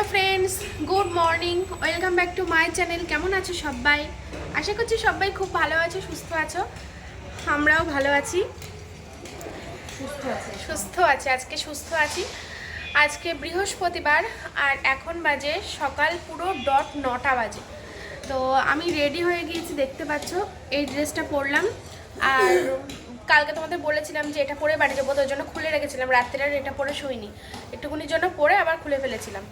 Hello friends good morning welcome back to my channel. কেমন আছো সবাই? আশা করছি সবাই খুব ভালো আছো সুস্থ আছো। আমরাও ভালো আছি। সুস্থ আছি। আজকে সুস্থ আছি। আজকে বৃহস্পতিবার আর এখন বাজে সকাল পুরো ডট নটা বাজে। তো আমি রেডি হয়ে গিয়েছি দেখতে পাচ্ছ এই ড্রেসটা পরলাম। আর কালকে তোমাদের বলেছিলাম যে এটা পরে বাড়ি যাব তো ওই জন্য খুলে রেখেছিলাম। রাত্রে আর এটা পরে শুইনি। একটুকুনির জন্য পরে আবার খুলে ফেলেছিলাম।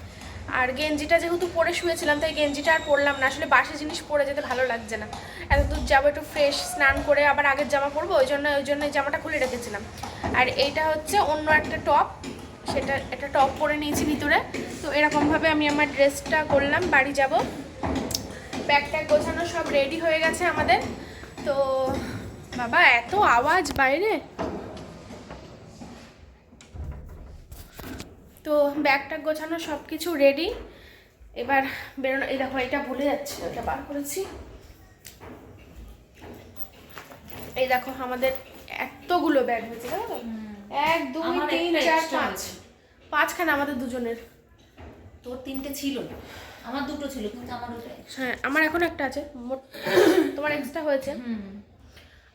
আর গেঞ্জিটা যেহেতু পরে শুয়েছিলাম, তাই গেঞ্জিটা আর পরলাম না। আসলে বাসি জিনিস পরে যেতে ভালো লাগছে না। এত দূর যাব একটু ফ্রেশ স্নান করে আবার আগের জামা পরবো, ওই জন্য ওই জন্য জামাটা খুলে রেখেছিলাম। আর এইটা হচ্ছে অন্য একটা টপ সেটা একটা টপ পরে নিয়েছি ভিতরে। তো এরকমভাবে আমি আমার ড্রেসটা করলাম, বাড়ি যাব। ব্যাগ ট্যাগ গোছানো সব রেডি হয়ে গেছে আমাদের। তো বাবা, এত আওয়াজ বাইরে। তো ব্যাগটা গোছানো সব কিছু রেডি এবার বেরোনো এই দেখো এটা ভুলে যাচ্ছি ওটা বার করেছি। এই দেখো আমাদের এতগুলো ব্যাগ হয়েছে এক দুই তিন চার পাঁচ। পাঁচখানা আমাদের দুজনের। তোর তিনটে ছিল আমার দুটো ছিল কিন্তু আমার হ্যাঁ আমার এখন একটা আছে। মোট তোমার এক্সট্রা হয়েছে।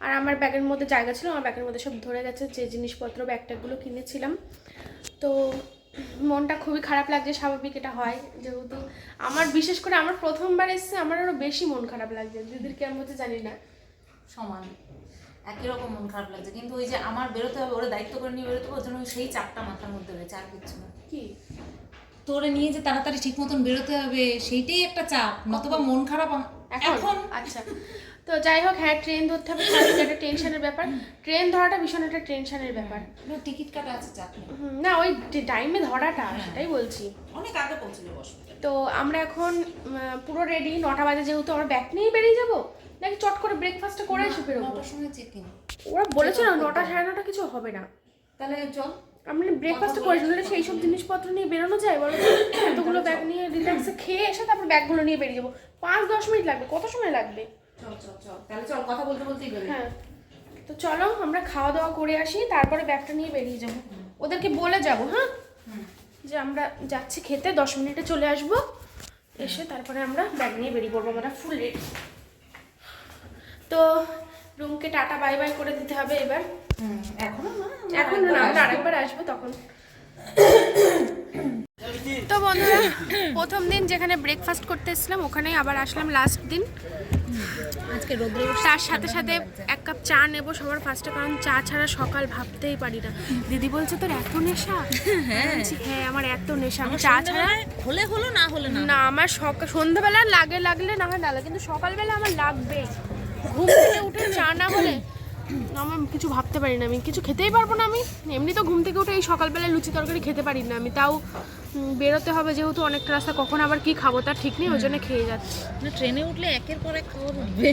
আর আমার ব্যাগের মধ্যে জায়গা ছিল আমার ব্যাগের মধ্যে সব ধরে গেছে যে জিনিসপত্র ব্যাগট্যাগুলো কিনেছিলাম। তো মনটা খুবই খারাপ লাগছে স্বাভাবিক এটা হয় যেহেতু। আমার বিশেষ করে আমার প্রথমবার এসছে আমার আরও বেশি মন খারাপ লাগছে দিদির কেমন হচ্ছে জানি না। সমান একই রকম মন খারাপ লাগছে। কিন্তু ওই যে আমার বেরোতে হবে ওরা দায়িত্ব করে নিয়ে বেরোতে হবে ওর জন্য সেই চাপটা মাথার মধ্যে রয়েছে আর কিছু না। কি? তোরে নিয়ে যে তাড়াতাড়ি ঠিক মতন বেরোতে হবে সেইটাই একটা চাপ নতবা মন খারাপ এখন। আচ্ছা। তো যাই হোক হ্যাঁ ট্রেন ধরতে হবে। একটা টেনশনের ব্যাপার। ট্রেন ধরাটা ভীষণ একটা টেনশনের ব্যাপার। টিকিট কাটা আছে না ওই টাইমে ধরাটা সেটাই বলছি। অনেক আগে পৌঁছলে হসপিটাল তো আমরা এখন পুরো রেডি নটা বাজে যেহেতু আমরা ব্যাগ নিয়েই বেরিয়ে যাব? নাকি চট করে ব্রেকফাস্টটা করে এসে বেরোবো? নটার সময় চেকিং ওরা বলেছে না নটা সাড়ে নটা কিছু হবে না। তাহলে চল। আমরা ব্রেকফাস্ট করে নিলে সেই সব জিনিসপত্র নিয়ে বেরোনো যায়? বলো তো? এতগুলো ব্যাগ নিয়ে রিল্যাক্সে খেয়ে এসে তারপর ব্যাগগুলো নিয়ে বেরিয়ে যাব। পাঁচ দশ মিনিট লাগবে। কত সময় লাগবে? চল চল চল। তাহলে চল কথা বলতে বলতেই বেরোই। হ্যাঁ। তো চলো আমরা খাওয়া দাওয়া করে আসি তারপরে ব্যাগটা নিয়ে বেরিয়ে যাব। ওদেরকে বলে যাব হ্যাঁ? যে আমরা যাচ্ছি খেতে দশ মিনিটে চলে আসব। এসে তারপরে আমরা ব্যাগ নিয়ে বেরিয়ে পড়ব আমরা ফুল রেডি। তো রুমকে টাটা বাই বাই করে দিতে হবে এবার। এখনও এখন না আমরা আরেকবার আসব তখন। তো বন্ধুরা প্রথম দিন যেখানে ব্রেকফাস্ট করতে এসেছিলাম ওখানেই আবার আসলাম লাস্ট দিন। আজকে রোদ্রে তার সাথে সাথে এক কাপ চা নেব সবার ফার্স্টে কারণ চা ছাড়া সকাল ভাবতেই পারি না। দিদি বলছে তোর এত নেশা? হ্যাঁ। হ্যাঁ আমার এত নেশা আমি চা ছাড়া হলে হলো না হলে না? না আমার সকাল সন্ধ্যাবেলা লাগে লাগলে না হয় না কিন্তু সকালবেলা আমার লাগবে। ঘুম থেকে উঠে চা না হলে আমার কিছু ভাবতে পারি না আমি কিছু খেতেই পারব না আমি। এমনি তো ঘুম থেকে উঠে এই সকালবেলা লুচি তরকারি খেতে পারি না আমি তাও বেরোতে হবে যেহেতু অনেকটা রাস্তা কখন আবার কি খাব তার ঠিক নেই ওই জন্য খেয়ে যাচ্ছি। ট্রেনে উঠলে একের পর এক খাবার উঠবে।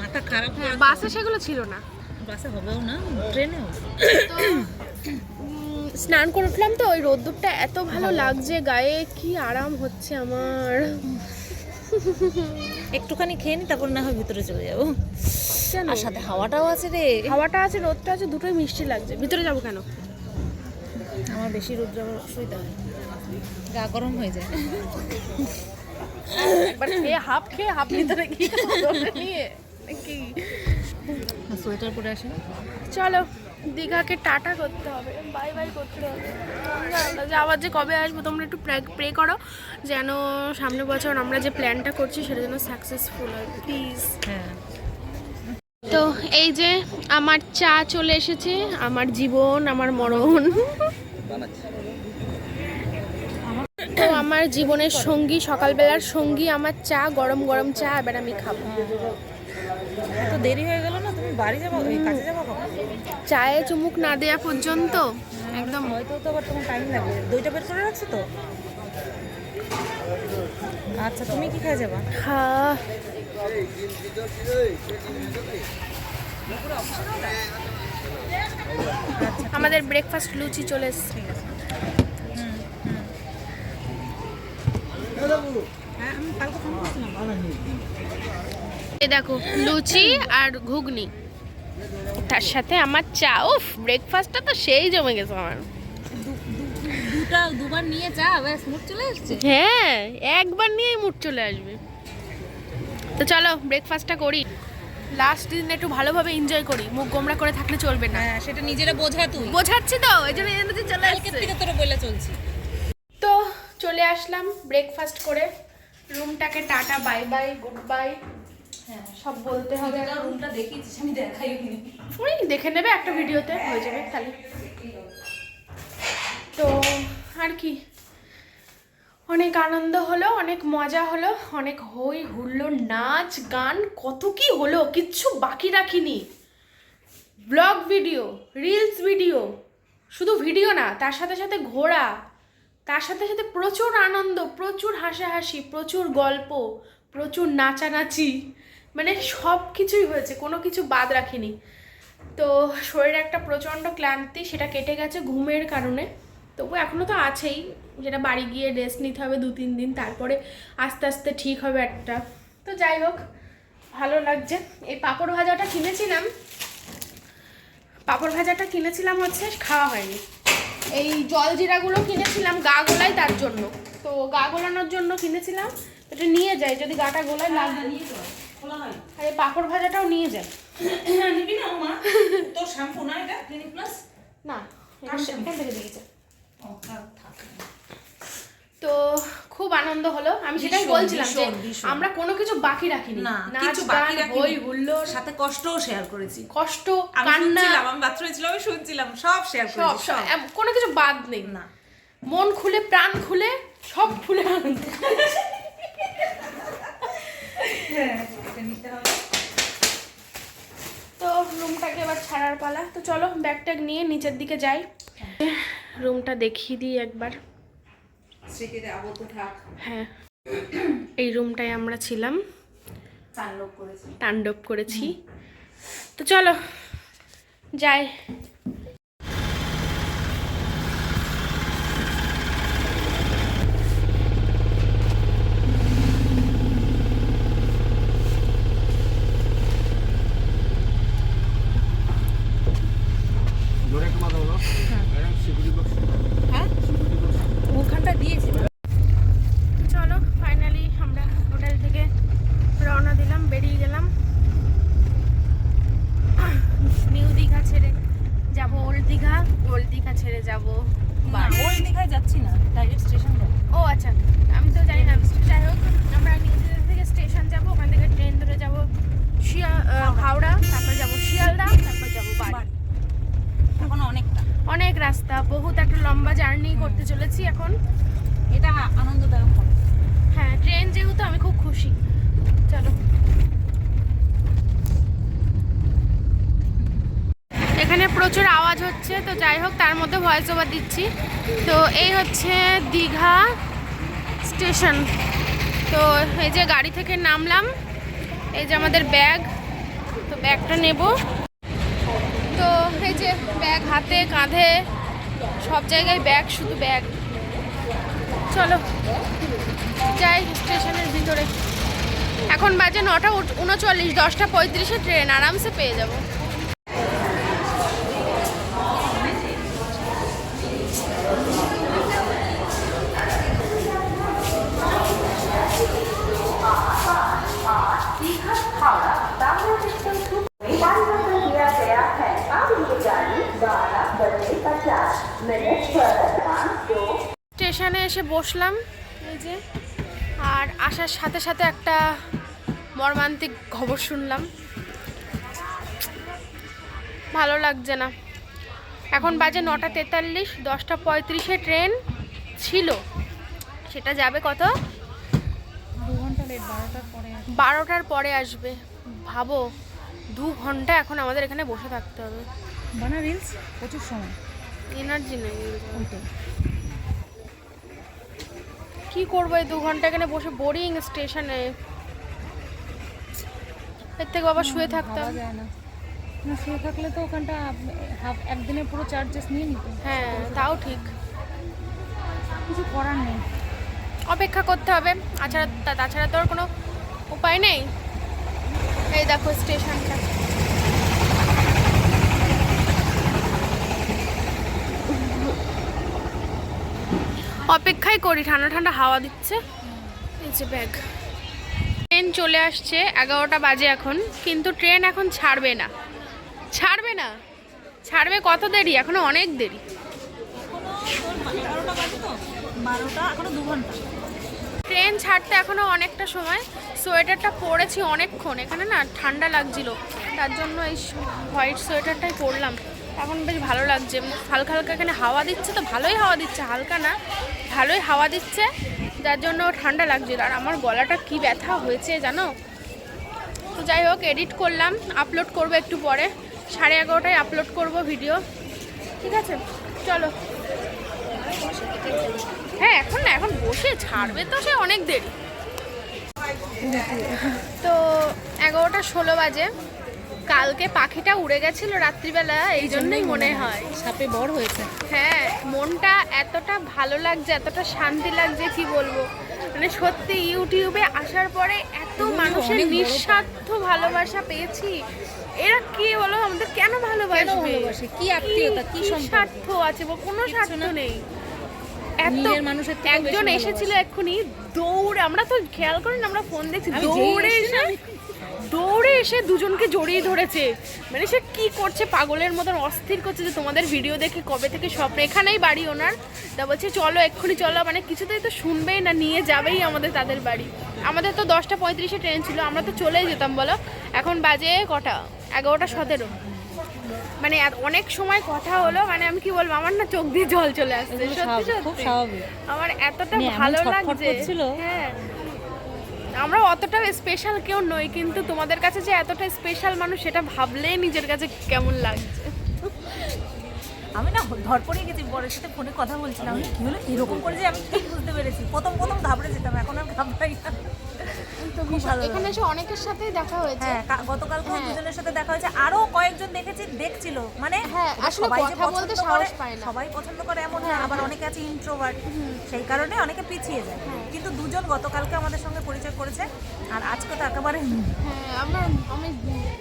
মাথা খারাপ হ্যাঁ বাসে সেগুলো ছিল না। বাসে হবেও না ট্রেনেও। স্নান করে উঠলাম তো ওই রোদ্দুরটা এত ভালো লাগছে গায়ে কি আরাম হচ্ছে আমার। একটুখানি খেয়ে নি তারপর না হয় ভিতরে চলে যাব। আর সাথে হাওয়াটাও আছে রে। হাওয়াটা আছে রোদটা আছে দুটোই মিষ্টি লাগছে। ভিতরে যাব কেন? আমার বেশি রোদ্র আবার অসুবিধা হয়। গা গরম হয়ে যায়। একবার খেয়ে হাফ খেয়ে হাফ ভিতরে দৌড়ে নিয়ে কি সোয়েটার পরে আসে চলো দীঘাকে টাটা করতে হবে। বাই বাই করতে হবে। যে আবার যে কবে আসব তোমরা একটু প্রে করো যেন সামনে বছর আমরা যে প্ল্যানটা করছি সেটা যেন সাকসেসফুল হয়। প্লিজ হ্যাঁ। তো এই যে আমার চা চলে এসেছে আমার জীবন আমার মরণ। তো আমার জীবনের সঙ্গী সকালবেলার সঙ্গী আমার চা গরম গরম চা এবার আমি খাব। এত দেরি হয়ে গেল না? তুমি বাড়ি যাব? ওই যাব চায়ে চুমুক না দেওয়া পর্যন্ত একদম। হয়তো তো আবার তোমার টাইম লাগবে দইটা বের করে রাখছো তো? আচ্ছা তুমি কি খাই যাবা? হ্যাঁ। আমাদের ব্রেকফাস্ট লুচি চলে এসছে। এই দেখো লুচি আর ঘুগনি। তার সাথে আমার চা উফ ব্রেকফাস্টটা তো সেই জমে গেছে আমার। দুটা দুবার নিয়ে যা ব্যাস মুখ চলে এসছে হ্যাঁ একবার নিয়েই মুড চলে আসবে। তো চলো ব্রেকফাস্টটা করি। লাস্ট দিন একটু ভালোভাবে এনজয় করি মুখ গোমরা করে থাকলে চলবে না। হ্যাঁ সেটা নিজেরা বোঝা তুই। বোঝাচ্ছি তো এই জন্য এনার্জি চলে আসছে। থেকে তোরা বলে চলছি। তো চলে আসলাম ব্রেকফাস্ট করে। রুমটাকে tata bye bye good bye হ্যাঁ সব বলতে হবে রুমটা দেখিয়েছিস আমি দেখাই দেখে নেবে একটা ভিডিওতে হয়ে যাবে তাহলে। আর কি। অনেক আনন্দ হলো, অনেক মজা হলো, অনেক হই হুল্লো নাচ, গান, কত কি হলো, কিচ্ছু বাকি রাখিনি। ব্লগ ভিডিও, রিলস ভিডিও, শুধু ভিডিও না, তার সাথে সাথে ঘোরা তার সাথে সাথে প্রচুর আনন্দ, প্রচুর হাসাহাসি, প্রচুর গল্প, প্রচুর নাচানাচি মানে সব কিছুই হয়েছে, কোনো কিছু বাদ রাখিনি। তো শরীরে একটা প্রচণ্ড ক্লান্তি, সেটা কেটে গেছে ঘুমের কারণে। তবু এখনও তো আছেই। যেটা বাড়ি গিয়ে রেস্ট নিতে হবে দু তিন দিন তারপরে আস্তে আস্তে ঠিক হবে একটা। তো যাই হোক ভালো লাগছে। এই পাঁপড় ভাজাটা কিনেছিলাম। পাঁপড় ভাজাটা কিনেছিলাম হচ্ছে খাওয়া হয়নি। এই জল জিরাগুলো কিনেছিলাম গা গোলায় তার জন্য। তো গা গোলানোর জন্য কিনেছিলাম। এটা নিয়ে যাই যদি গাটা গোলায় লাগবে। হয়। আর এই পাঁপড় ভাজাটাও নিয়ে যায় নিবি না মা তোর শ্যাম্পু না এটা? ক্লিনিক প্লাস না এখান থেকে দিয়েছে থাক তো খুব আনন্দ হলো। আমি সেটাই বলছিলাম যে। আমরা কোনো কিছু বাকি রাখিনি। না কিছু বাকি রাখিনি। হই হুল্লোড়। সাথে কষ্টও শেয়ার করেছি। কষ্ট কান্না। শুনছিলাম আমি বাথরুমে ছিলাম আমি শুনছিলাম সব শেয়ার সব করেছি সব। কোনো কিছু বাদ নেই। না। মন খুলে প্রাণ খুলে সব খুলে আনন্দ। হ্যাঁ এটা নিতে হবে। তো রুমটাকে এবার ছাড়ার পালা। তো চলো ব্যাগ ট্যাগ নিয়ে নিচের দিকে যাই। রুমটা দেখিয়ে দিই একবার। হ্যাঁ। এই রুমটায় আমরা ছিলাম। তাণ্ডব করেছি। তো চলো যাই জোরে একটু মাথা বলো সিকিউরিটি বক্স হ্যাঁ ওখানটা দিয়েছি চলো ফাইনালি আমরা হোটেল থেকে রওনা দিলাম বেরিয়ে গেলাম নিউ দীঘা ছেড়ে যাব ওল্ড দীঘা ওল্ড দীঘা ছেড়ে যাব ওই দীঘায় যাচ্ছি না ডাইরেক্ট স্টেশন যাব ও আচ্ছা আমি তো জানি না যাই হোক আমরা নিউ দীঘা থেকে স্টেশন যাব ওখান থেকে ট্রেন ধরে যাব শিয়া আহ, হাওড়া তারপর যাব শিয়ালদা তারপর যাব বাড়ি বাড়ি এখন অনেকটা অনেক রাস্তা বহুত একটা লম্বা জার্নি করতে চলেছি এখন এটা আনন্দদায়ক হবে হ্যাঁ ট্রেন যেহেতু আমি খুব খুশি চলো এখানে প্রচুর আওয়াজ হচ্ছে, তো যাই হোক তার মধ্যে ভয়েস ওভার দিচ্ছি। তো এই হচ্ছে দীঘা স্টেশন। তো এই যে গাড়ি থেকে নামলাম, এই যে আমাদের ব্যাগ, তো ব্যাগটা নেব। তো এই যে ব্যাগ হাতে, কাঁধে, সব জায়গায় ব্যাগ, শুধু ব্যাগ। চলো, যাই স্টেশনের ভিতরে। এখন বাজে নটা উনচল্লিশ, দশটা পঁয়ত্রিশে ট্রেন, আরামসে পেয়ে যাব স্টেশনে এসে বসলাম এই যে। আর আসার সাথে সাথে একটা মর্মান্তিক খবর শুনলাম। ভালো লাগছে না। এখন বাজে নটা তেতাল্লিশ দশটা পঁয়ত্রিশে ট্রেন ছিল। সেটা যাবে কত? ঘণ্টা বারোটার পরে আসবে। ভাবো দু ঘণ্টা এখন আমাদের এখানে বসে থাকতে হবে। বানা রিলস প্রচুর সময়। এনার্জি নেই। কি করব? এই দু ঘণ্টা এখানে বসে বোরিং স্টেশনে এর থেকে বাবা শুয়ে থাকতাম। ভাবা যায় না। না শুয়ে থাকলে তো ওখানটা হাফ একদিনে পুরো চার্জেস নিয়ে নিত হ্যাঁ তাও ঠিক। কিছু করার নেই। অপেক্ষা করতে হবে। তাছাড়া তাছাড়া তো আর কোনো উপায় নেই? এই দেখো স্টেশনটা অপেক্ষাই করি, ঠান্ডা ঠান্ডা হাওয়া দিচ্ছে। এই যে ব্যাগ। ট্রেন চলে আসছে, এগারোটা বাজে এখন, কিন্তু ট্রেন এখন ছাড়বে না। ছাড়বে না? ছাড়বে কত দেরি? এখনও অনেক দেরি। ট্রেন ছাড়তে এখনও অনেকটা সময়। সোয়েটারটা পরেছি অনেকক্ষণ, এখানে না ঠান্ডা লাগছিল। তার জন্য এই হোয়াইট সোয়েটারটাই পরলাম। এখন বেশ ভালো লাগছে। হালকা হালকা এখানে হাওয়া দিচ্ছে তো ভালোই হাওয়া দিচ্ছে, হালকা না, ভালোই হাওয়া দিচ্ছে। যার জন্য ঠান্ডা লাগছিল। আর আমার গলাটা কি ব্যথা হয়েছে জানো? তো যাই হোক এডিট করলাম আপলোড করব একটু পরে। সাড়ে এগারোটায় আপলোড করব ভিডিও ঠিক আছে? চলো। হ্যাঁ এখন না, এখন বসে ছাড়বে তো সে অনেক দেরি। তো এগারোটা ষোলো বাজে। কালকে পাখিটা উড়ে গেছিল রাত্রিবেলা এই জন্যই মনে হয়। সাপে বড় হয়েছে। হ্যাঁ মনটা এতটা ভালো লাগছে এতটা শান্তি লাগছে কি বলব? মানে সত্যি ইউটিউবে আসার পরে এত মানুষের নিঃস্বার্থ ভালোবাসা পেয়েছি। এরা কি বলো? আমাদের কেন ভালোবাসবে? ভালোবাসে? কি আত্মীয়তা, কি? স্বার্থ আছে? কোনো স্বার্থ নেই। এত নিজের মানুষের একজন এসেছিল এক্ষুনি দৌড়ে আমরা তো খেয়াল করেন আমরা ফোন দেখছি দৌড়ে এসে দৌড়ে এসে দুজনকে জড়িয়ে ধরেছে। মানে সে কি করছে পাগলের মতন অস্থির করছে যে তোমাদের ভিডিও দেখে কবে থেকে সব এখানেই বাড়ি ওনার। তা বলছে চলো এক্ষুনি চলো। মানে কিছুতেই তো শুনবেই না নিয়ে যাবেই আমাদের তাদের বাড়ি। আমাদের তো দশটা পঁয়ত্রিশে ট্রেন ছিল আমরা তো চলেই যেতাম বলো? এখন বাজে কটা? এগারোটা সতেরো। মানে অনেক সময় কথা হলো মানে আমি কি বলব আমার না চোখ দিয়ে জল চলে আসছে সত্যি সত্যি। আমার এতটা মানে ভালো লাগছে হ্যাঁ। আমরা অতটা স্পেশাল কেউ নই কিন্তু তোমাদের কাছে যে এতটা স্পেশাল মানুষ সেটা ভাবলেই নিজের কাছে কেমন লাগছে? আমি না ধরপড়ে গেছি বরের সাথে ফোনে কথা বলছিলাম। আমি কি হলো? এরকম করে যে আমি ঠিক বুঝতে পেরেছি। প্রথম প্রথম ঘাবড়ে যেতাম এখন আর ঘাবড়াই না। এখানে এসে অনেকের সাথেই দেখা হয়েছে। হ্যাঁ গতকাল হ্যাঁ। দুজনের সাথে দেখা হয়েছে। আরও কয়েকজন দেখেছি দেখছিল। মানে হ্যাঁ, আসলে কথা বলতে পছন্দ সাহস করে- পায় না। সবাই পছন্দ করে এমন না আবার অনেকে আছে ইন্ট্রোভার্ট সেই কারণে অনেকে পিছিয়ে যায়। কিন্তু দুজন গতকালকে আমাদের সঙ্গে পরিচয় করেছে আর আজকে তো একেবারে হ্যাঁ আমার আমি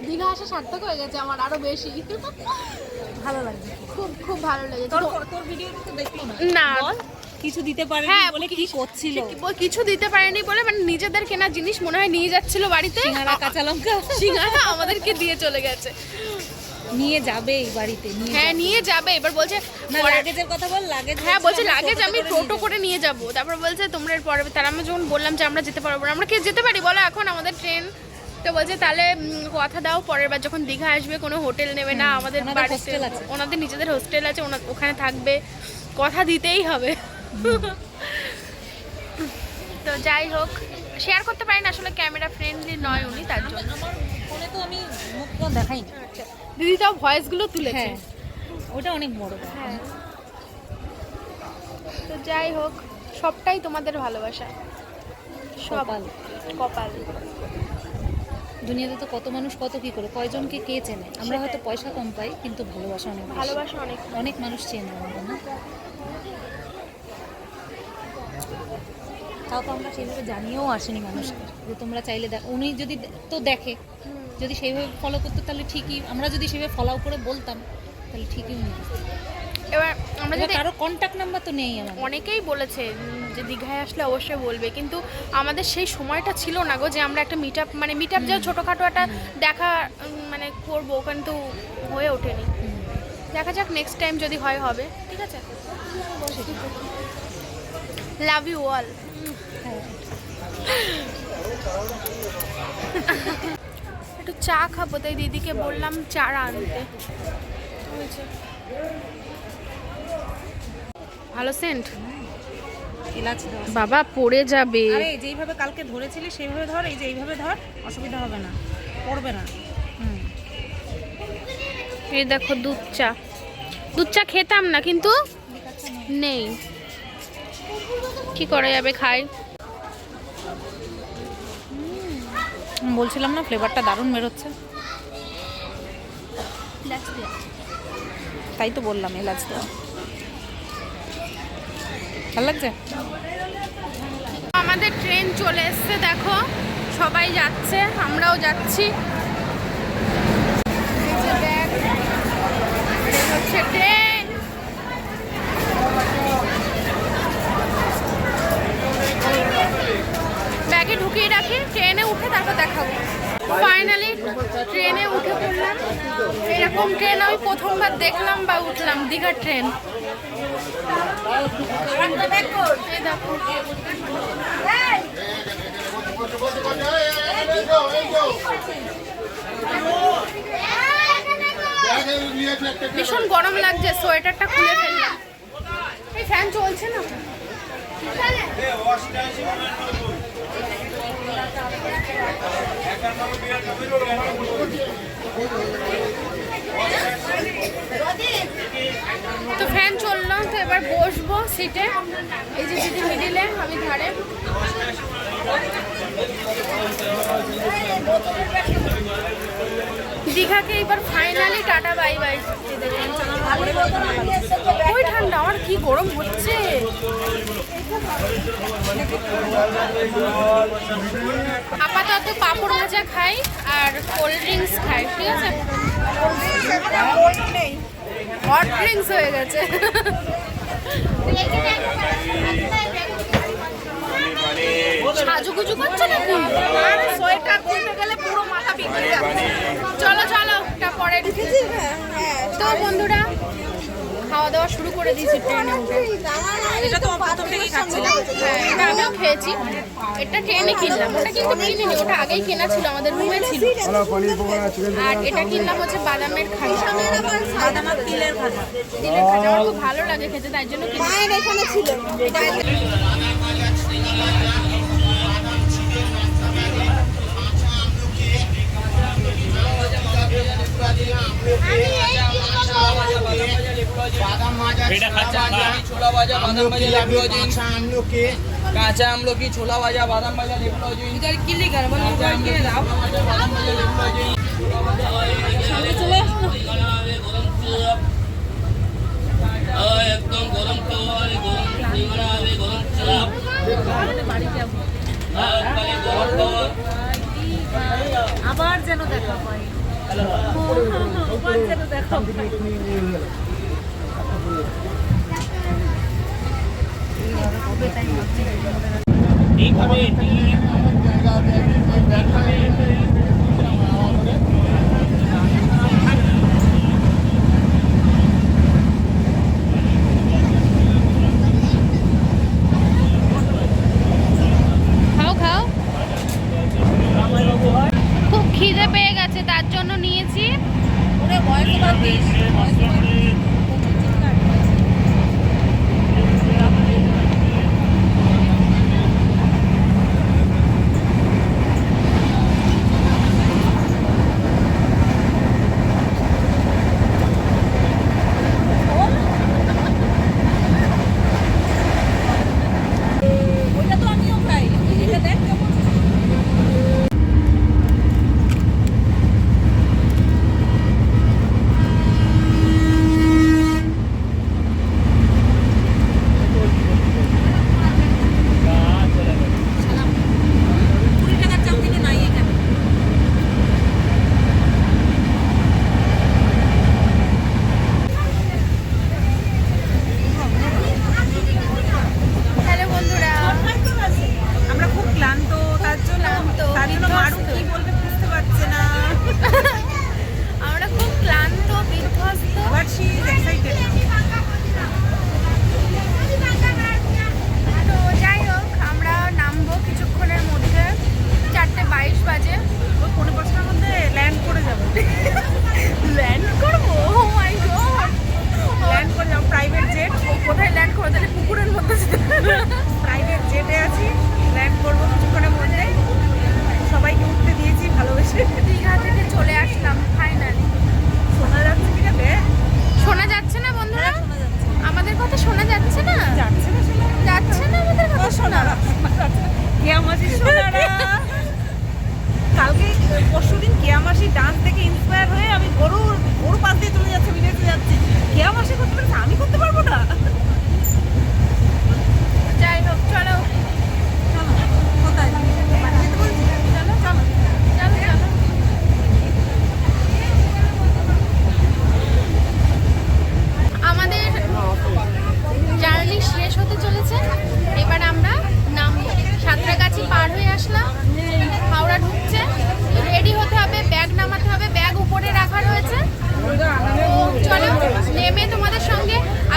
দীঘা আসা সার্থক হয়ে গেছে আমার আরও বেশি। ভালো লাগছে। খুব খুব ভালো লেগেছে। তোর তোর ভিডিও তো দেখল না। না। কিছু দিতে পারে হ্যাঁ বলে কি করছিল? কিছু দিতে পারেনি বলে মানে নিজেদের কেনা জিনিস মনে হয় নিয়ে যাচ্ছিল বাড়িতে। সিঙ্গারা কাঁচা লঙ্কা। সিঙ্গারা আমাদেরকে দিয়ে চলে গেছে। নিয়ে যাবে এই বাড়িতে নিয়ে হ্যাঁ নিয়ে যাবে। এবার বলছে না লাগেজের কথা বল লাগেজ হ্যাঁ বলছে লাগেজ আমি টোটো করে নিয়ে যাব। তারপর বলছে তোমরা এর পরে তারা আমি যখন বললাম যে আমরা যেতে পারব না আমরা কি যেতে পারি বলো এখন আমাদের ট্রেন। তো বলছে তাহলে কথা দাও পরের বার যখন দীঘা আসবে কোনো হোটেল নেবে না আমাদের বাড়িতে ওনাদের নিজেদের হোস্টেল আছে ওখানে থাকবে কথা দিতেই হবে। তো যাই হোক শেয়ার করতে পারি না আসলে ক্যামেরা ফ্রেন্ডলি নয় উনি তার জন্য। আমার ফোনে তো আমি মুখটা দেখাই না আচ্ছা। দিদি তাও ভয়েসগুলো তুলেছে। হ্যাঁ ওটা অনেক বড় হ্যাঁ। তো যাই হোক সবটাই তোমাদের ভালোবাসা। সব কপাল। দুনিয়াতে তো কত মানুষ কত কি করে কয়জনকে কে চেনে? আমরা হয়তো পয়সা কম পাই কিন্তু ভালোবাসা অনেক ভালোবাসা অনেক। অনেক মানুষ চেনে আমাদের না? তাও তো আমরা সেইভাবে জানিয়েও আসিনি মানুষকে যে তোমরা চাইলে দেখ উনি যদি তো দেখে। যদি সেইভাবে ফলো করতো তাহলে ঠিকই আমরা যদি সেভাবে ফলো করে বলতাম তাহলে ঠিকই। এবার আমরা যদি কারও কন্ট্যাক্ট নাম্বার তো নেই আমার অনেকেই বলেছে যে দীঘায় আসলে অবশ্যই বলবে কিন্তু আমাদের সেই সময়টা ছিল না গো যে আমরা একটা মিট আপ মানে মিট আপ যা ছোটোখাটো একটা দেখা মানে করব কিন্তু হয়ে ওঠেনি। দেখা যাক নেক্সট টাইম যদি হয় হবে ঠিক আছে? লাভ ইউ অল একটু চা খাব তাই দিদিকে বললাম চারা আনতে। ভালো সেন্ট এলাচ বাবা পড়ে যাবে। আরে যেইভাবে কালকে ধরেছিলি সেইভাবে ধর এই যে এইভাবে ধর অসুবিধা হবে না পড়বে না। এই দেখো দুধ চা। দুধ চা খেতাম না কিন্তু নেই। কি করা যাবে খাই। বলছিলাম না ফ্লেভারটা দারুণ বেরোচ্ছে। তাই তো বললাম, এলাচ দেওয়া। ভালো লাগছে? আমাদের ট্রেন চলে এসছে, দেখো, সবাই যাচ্ছে, আমরাও যাচ্ছি। হচ্ছে ট্রেন উঠে তারপর দেখাবো। ফাইনালি ট্রেনে উঠে পড়লাম। এরকম ট্রেন আমি প্রথমবার দেখলাম বা উঠলাম, দীঘার ট্রেন ভীষণ গরম লাগছে, সোয়েটারটা খুলে ফেললাম। এই ফ্যান চলছে না? তো ফ্যান চলল তো এবার বসবো সিটে এই যে দিদি মিডিলে আমি ধারে। দীঘাকে এবার ফাইনালি টাটা বাই বাই ওই ঠান্ডা, আমার কি গরম হচ্ছে? আপাতত পাঁপড় ভাজা খাই আর কোল্ড ড্রিঙ্কস খাই, ঠিক আছে? হট ড্রিঙ্কস হয়ে গেছে। সাজুগুজু করছে নাকি সোয়েটার খুলতে গেলে পুরো মাথা বিগড়ে যাচ্ছে চলো চলো এটা পরে তো বন্ধুরা খাওয়া দাওয়া শুরু করে দিয়েছি ট্রেনে উঠে। এটা তো প্রথম থেকেই খাচ্ছিলাম হ্যাঁ এটা আমিও খেয়েছি। এটা ট্রেনে কিনলাম। ওটা কিন্তু কিনিনি ওটা আগেই কেনা ছিল আমাদের রুমে ছিল। আর এটা কিনলাম হচ্ছে বাদামের খাজা। বাদাম আর তিলের খাজা আমার খুব ভালো লাগে খেতে তাই জন্য কিনলাম এখানে ছিল। কাঁচা আমলকি ছোলা ভাজা বাদাম ভাজা লেবু একদম গরম গরম হবে গরম চাপ আবার যেন দেখা পাই আবার যেন দেখা পাই এইভাবে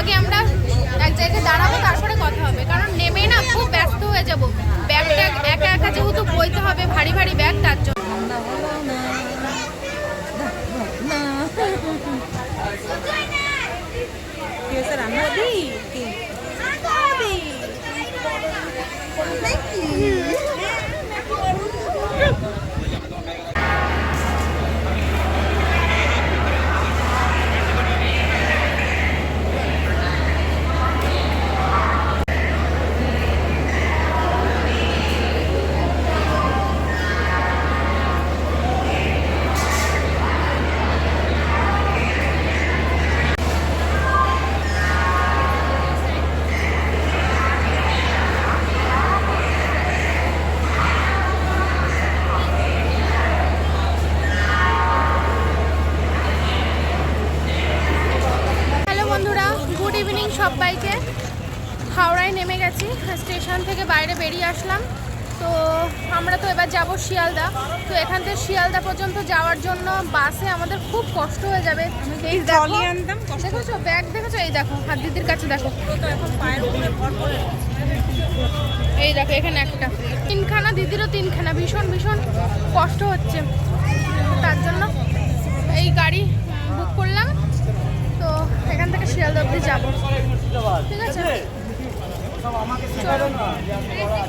আগে আমরা এক জায়গায় দাঁড়াবো তারপরে কথা হবে। কারণ নেমে না খুব ব্যস্ত হয়ে যাব। ব্যাগটা একা একা যেহেতু বইতে হবে ভারী ভারী ব্যাগ তার জন্য। রান্না জন্য বাসে আমাদের খুব কষ্ট হয়ে যাবে। এই দেখেছ? ব্যাগ দেখেছ? এই দেখো হাত দিদির কাছে দেখো। এই দেখো এখানে একটা। তিনখানা দিদিরও তিনখানা। ভীষণ ভীষণ কষ্ট হচ্ছে। তার জন্য এই গাড়ি বুক করলাম। তো এখান থেকে শিয়ালদা অব্দি যাব। ঠিক আছে?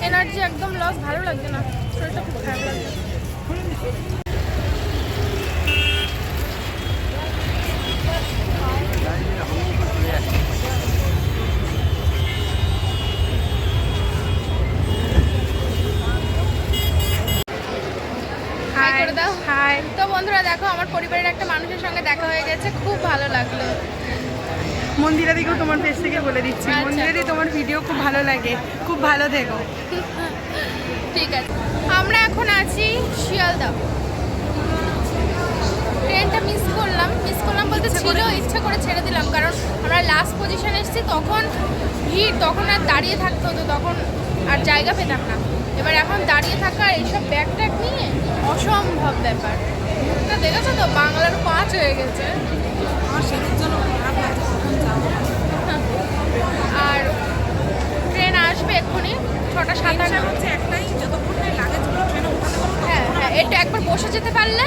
এনার্জি একদম লস ভালো লাগছে না। শরীরটা খুব খারাপ লাগছে। হাই তো বন্ধুরা দেখো আমার পরিবারের একটা মানুষের সঙ্গে দেখা হয়ে গেছে। খুব ভালো লাগল। মন্দিরা দিকেও তোমার পেজ থেকে বলে দিচ্ছি। আচ্ছা। মন্দিরা দি তোমার ভিডিও খুব ভালো লাগে। খুব ভালো থেকো। ঠিক আছে। আমরা এখন আছি শিয়ালদা। ট্রেনটা মিস করলাম মিস করলাম বলতে ছিল ইচ্ছা করে ছেড়ে দিলাম কারণ আমরা লাস্ট পজিশনে এসেছি তখন ভিড় তখন আর দাঁড়িয়ে থাকতে হতো তখন আর জায়গা পেতাম না। এবার এখন দাঁড়িয়ে থাকা আর এইসব ব্যাগ ট্যাগ নিয়ে অসম্ভব ব্যাপার। মুখটা দেখেছ তো? বাংলার পাঁচ হয়ে গেছে। আর ট্রেন আসবে এক্ষুনি ছটা হচ্ছে একটাই যতক্ষণ পারব হ্যাঁ হ্যাঁ এটা একবার বসে যেতে পারলে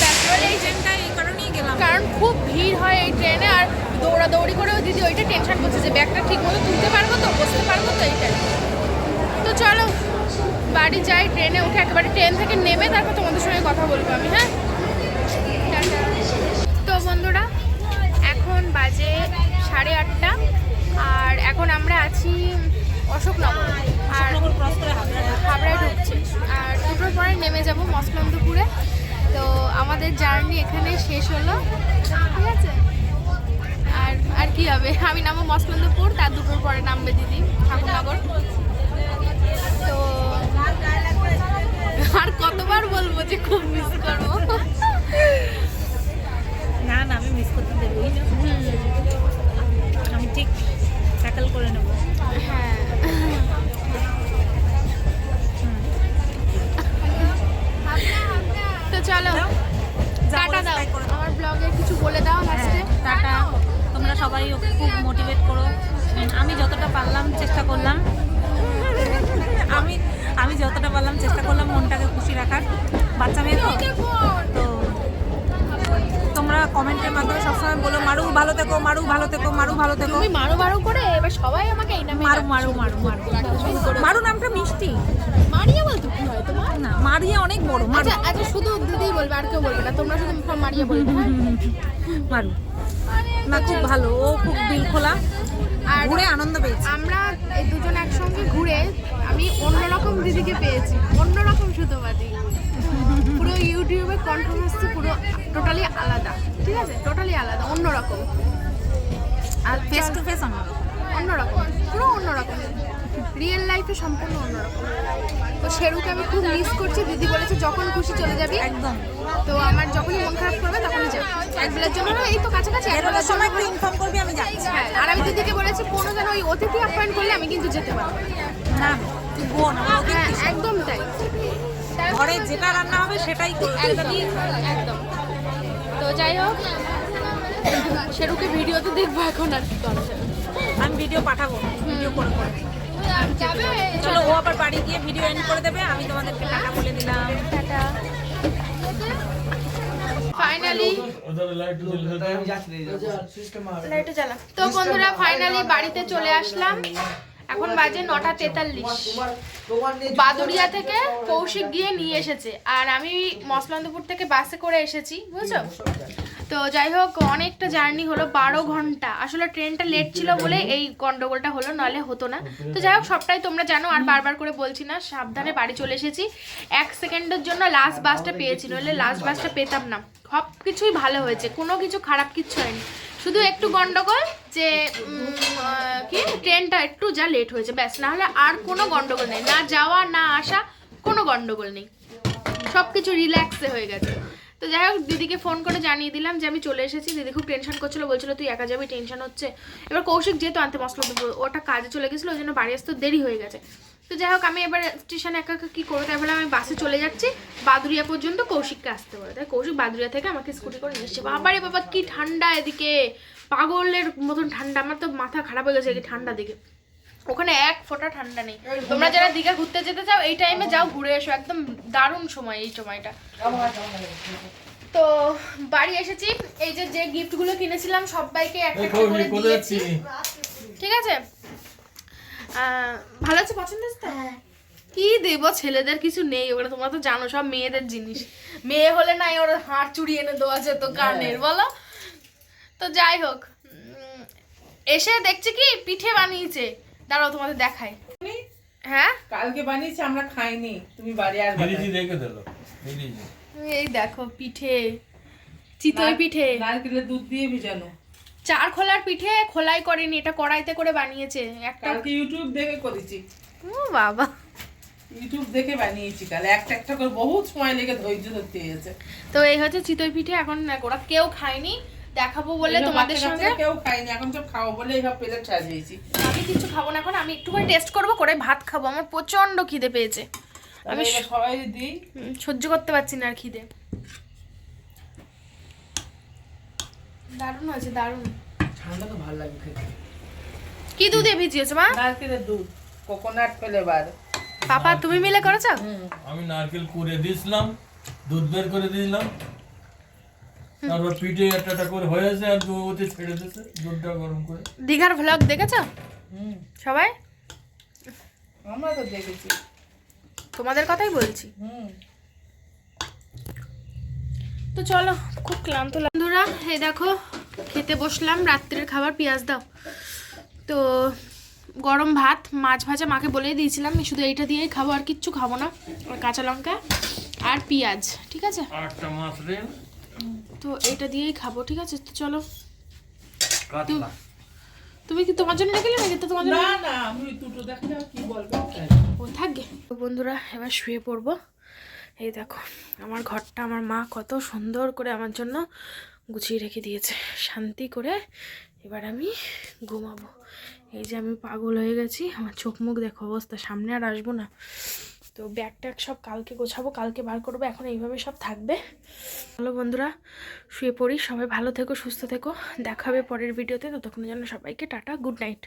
ব্যাস এবার এই যে ট্রেনটা এই কারণেই গেলাম কারণ খুব ভিড় হয় এই ট্রেনে আর দৌড়াদৌড়ি করে ওই দিদি ওইটা টেনশন করছে যে ব্যাগটা ঠিক মতো তুলতে পারব তো বসতে পারব তো এইটা তো চলো বাড়ি যাই ট্রেনে উঠে একেবারে ট্রেন থেকে নেমে তারপর তোমাদের সঙ্গে কথা বলব আমি হ্যাঁ? তো বন্ধুরা এখন বাজে সাড়ে আটটা আর এখন আমরা আছি অশোকনগর। আর হাবড়ায় ঢুকছি। আর দুটোর পরে নেমে যাব মসলন্দপুরে তো আমাদের জার্নি এখানে শেষ হলো ঠিক আছে? আর আর কি হবে? আমি নামো মসলন্দপুর তার দুপুর পরে নামবে দিদি ঠাকুরনগর। তো আর কতবার বলব যে খুব মিস করব? না না আমি মিস করতে দেবই না। আমি ঠিক ট্যাকল করে নেব। হ্যাঁ। চলো টাটা দাও। আমার ব্লগে কিছু বলে দাও লাস্টে টাটা। তোমরা সবাই খুব মোটিভেট করো। আমি যতটা পারলাম চেষ্টা করলাম। আমি আমি যতটা পারলাম চেষ্টা করলাম মনটাকে খুশি রাখার। বাচ্চা মেয়ে তো তোমরা কমেন্টের মাধ্যমে সবসময় বলো মারু ভালো থেকো মারু ভালো থেকো মারু ভালো থেকো। তুমি মারু মারু করে এবার সবাই আমাকে এই নামে মারু মারু মারু মারু। মারু নামটা মিষ্টি। মারিয়া বলতো কি হয় তোমার? না মারিয়া অনেক বড় মারু। আচ্ছা আচ্ছা শুধু দিদি বলবে আর কেউ বলবে না। তোমরা শুধু মারিয়া বলবে হ্যাঁ? মারু। না খুব ভালো ও খুব দিল খোলা আর ঘুরে আনন্দ পেয়েছি। আমরা এই দুজন একসঙ্গে ঘুরে আমি অন্যরকম দিদিকে পেয়েছি অন্যরকম সুতোবাদী। পুরো ইউটিউবে কন্ট্রোভার্সি পুরো টোটালি আলাদা ঠিক আছে? টোটালি আলাদা অন্যরকম। আর ফেস টু ফেস অন্যরকম। অন্যরকম পুরো অন্যরকম। রিয়েল লাইফে সম্পূর্ণ অন্যরকম। তো সেরুকে আমি খুব মিস করছি। দিদি বলেছে যখন খুশি চলে যাবি। একদম। তো আমার যখনই মন খারাপ করবে তখনই যাব। একবেলার জন্য না এই তো কাছাকাছি একবেলার সময় একটু ইনফর্ম করবি আমি যাচ্ছি। হ্যাঁ আর আমি দিদিকে বলেছি কোনো যেন ওই অতিথি আপ্যায়ন করলে আমি কিন্তু যেতে পারব। না তুই বোন হ্যাঁ একদম তাই। ঘরে যেটা রান্না হবে সেটাই করবি। একদম একদম। তো যাই হোক সেরুকে ভিডিও তো দেখব এখন আর কি আমি ভিডিও পাঠাবো ভিডিও করে করে চলো, ও আবার বাড়ি গিয়ে ভিডিও এন্ড করে দেবে, আমি তোমাদেরকে টাটা বলে দিলাম। টাটা ফাইনালি তো বন্ধুরা ফাইনালি বাড়িতে চলে আসলাম। এখন বাজে নটা তেতাল্লিশ। থেকে কৌশিক গিয়ে নিয়ে এসেছে। আর আমি মসলান্দপুর থেকে বাসে করে এসেছি, বুঝছ? তো যাই হোক, অনেকটা জার্নি হলো বারো ঘণ্টা। আসলে ট্রেনটা লেট ছিল বলে এই গন্ডগোলটা হলো, নাহলে হতো না। তো যাই হোক, সবটাই তোমরা জানো, আর বারবার করে বলছি না, সাবধানে বাড়ি চলে এসেছি। এক সেকেন্ডের জন্য লাস্ট বাসটা পেয়েছি নইলে লাস্ট বাসটা পেতাম না। সব কিছুই ভালো হয়েছে, কোনো কিছু খারাপ কিচ্ছু হয়নি। শুধু একটু গন্ডগোল যে কি? ট্রেনটা একটু যা লেট হয়েছে, ব্যাস। না হলে আর কোনো গন্ডগোল নেই। না যাওয়া, না আসা, কোনো গন্ডগোল নেই। সব কিছু রিল্যাক্সে হয়ে গেছে। তো যাই হোক, দিদিকে ফোন করে জানিয়ে দিলাম যে আমি চলে এসেছি। দিদি খুব টেনশন করছিল, বলছিল, তুই একা যাবি? টেনশন হচ্ছে। এবার কৌশিক যেহেতু আনতে মশলা দেবো, ওটা কাজে চলে গেছিল, ওই জন্য বাড়ি আসতে দেরি হয়ে গেছে। তো যাই হোক, আমি এবার স্টেশনে একা একা কী করব? তাই বলে আমি বাসে চলে যাচ্ছি বাদুরিয়া পর্যন্ত কৌশিককে আসতে বলে। তাই কৌশিক বাদুরিয়া থেকে আমাকে স্কুটি করে নিয়ে এসছে। বাবারে বাবা, কী ঠান্ডা এদিকে। পাগলের মতন ঠান্ডা, আমার তো মাথা খারাপ হয়ে গেছে ঠান্ডা দিকে। ওখানে এক ফোঁটা ঠান্ডা নেই। তোমরা যারা দীঘা ঘুরতে যেতে চাও এই টাইমে যাও ঘুরে এসো। একদম দারুণ সময় এই সময়টা। তো বাড়ি এসেছি। এই যে যে গিফটগুলো কিনেছিলাম সবাইকে একটা একটা করে দিয়েছি। ঠিক আছে? ভালো আছে পছন্দ হয়েছে তো? কি দেবো? ছেলেদের কিছু নেই ওগুলো তোমরা তো জানো সব মেয়েদের জিনিস। মেয়ে হলে নাই ওর হাড় চুড়ি এনে দেওয়া যেত কানের বলো? তো যাই হোক এসে দেখছি কি পিঠে বানিয়েছে। দাঁড়াও তোমাদের দেখাই। হ্যাঁ? কালকে বানিয়েছি আমরা খাইনি। তুমি বাড়ি আর মিরিজি রেখে দিল মিরিজি এই দেখো পিঠে। চিতই পিঠে। নারকেলের দুধ দিয়ে ভিজানো। চার খোলার পিঠে খোলাই করেনি এটা কড়াইতে করে বানিয়েছে। একটা কালকে ইউটিউব দেখে করেছি। ও বাবা। ইউটিউব দেখে বানিয়েছি কাল। একটা একটা করে বহুত সময় লেগে ধৈর্য ধরতে গেছে তো এই হচ্ছে চিতই পিঠে এখন ওরা কেউ খায়নি। দেখাবো বলে তোমাদের সঙ্গে। কেউ খাইনি এখন সব খাব বলে এইসব প্লেট সাজিয়েছি আমি কিছু খাব না এখন আমি একটু করে টেস্ট করব করে ভাত খাব। আমার প্রচণ্ড খিদে পেয়েছে। আমি সবাই দিই। সহ্য করতে পারছি না আর খিদে। দারুণ হয়েছে দারুণ। ঠান্ডা তো ভালো লাগে খেতে। কি দুধে ভিজিয়েছো মা? নারকেলের দুধ কোকোনাট ফ্লেভার পাপা তুমি মিলে করেছ? আমি নারকেল কুড়ে দিয়েছিলাম দুধ বের করে দিলাম। তারপর পিঠে একটা একটা করে হয়েছে আর দু ছেড়ে দিয়েছে দুধটা গরম করে। দীঘার ভ্লগ দেখেছ? সবাই? আমরা তো দেখেছি। তোমাদের কথাই বলছি। তো চলো খুব ক্লান্ত বন্ধুরা এই দেখো খেতে বসলাম রাত্রের খাবার পেঁয়াজ দাও। তো গরম ভাত মাছ ভাজা মাকে বলেই দিয়েছিলাম আমি শুধু এইটা দিয়েই খাব আর কিচ্ছু খাব না কাঁচা লঙ্কা আর পেঁয়াজ ঠিক আছে? আটটা মাছ রেল তো এটা দিয়েই খাব ঠিক আছে? তো চলো। তুমি কি তোমার জন্য রেখেলে নাকি? তো তোমার জন্য না না আমি দুটো দেখলে কি বলব ও থাকবে। তো বন্ধুরা এবার শুয়ে পড়ব। এই দেখো আমার ঘরটা আমার মা কত সুন্দর করে আমার জন্য গুছিয়ে রেখে দিয়েছে। শান্তি করে এবার আমি ঘুমাবো। এই যে আমি পাগল হয়ে গেছি আমার চোখ মুখ দেখো অবস্থা সামনে আর আসব না। তো ব্যাগ ট্যাগ সব কালকে গোছাবো, কালকে বার করব, এখন এইভাবে সব থাকবে। ভালো বন্ধুরা, শুয়ে পড়ি, সবাই ভালো থেকো, সুস্থ থেকো। দেখাবে পরের ভিডিওতে ততক্ষণ যেন সবাইকে টাটা গুড নাইট